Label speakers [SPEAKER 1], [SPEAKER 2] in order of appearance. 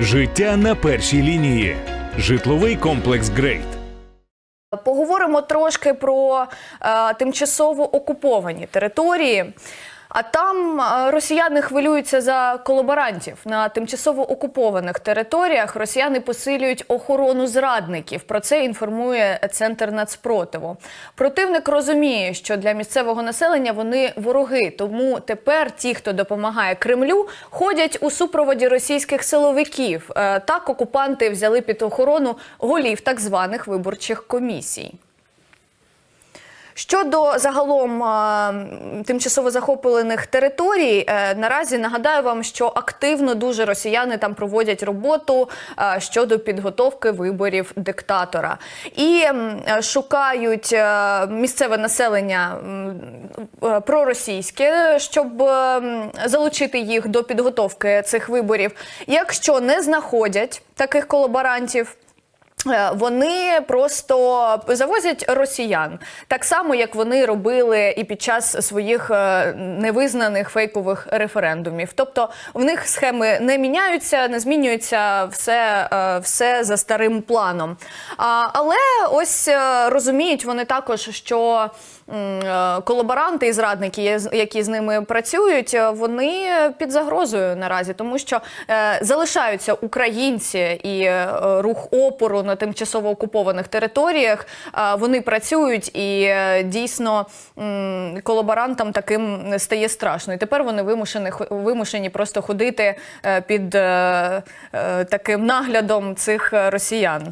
[SPEAKER 1] Життя на першій лінії. Житловий комплекс Грейт.
[SPEAKER 2] Поговоримо трошки про е, тимчасово окуповані території. А там е, росіяни хвилюються за колаборантів на тимчасово окупованих територіях. Росіяни посилюють охорону зрадників. Про це інформує центр нацпротиву. Противник розуміє, що для місцевого населення вони вороги. Тому тепер ті, хто допомагає Кремлю, ходять у супроводі російських силовиків. Е, Так окупанти взяли під охорону голів так званих виборчих комісій. Щодо загалом тимчасово захоплених територій, е, наразі нагадаю вам, що активно дуже росіяни там проводять роботу е, щодо підготовки виборів диктатора і шукають е, місцеве населення проросійське, щоб залучити їх до підготовки цих виборів. Якщо не знаходять таких колаборантів. Е, Вони просто завозять росіян, так само як вони робили і під час своїх е, невизнаних фейкових референдумів. Тобто в них схеми не міняються, не змінюється все, е, все за старим планом. Але ось розуміють вони також, що колаборанти і зрадники, які з ними працюють, вони під загрозою наразі, тому що залишаються українці і рух опору на тимчасово окупованих територіях. Вони працюють і е, дійсно колаборантам таким стає страшно. І тепер вони вимушені, вимушені просто ходити е, під е, таким наглядом цих росіян.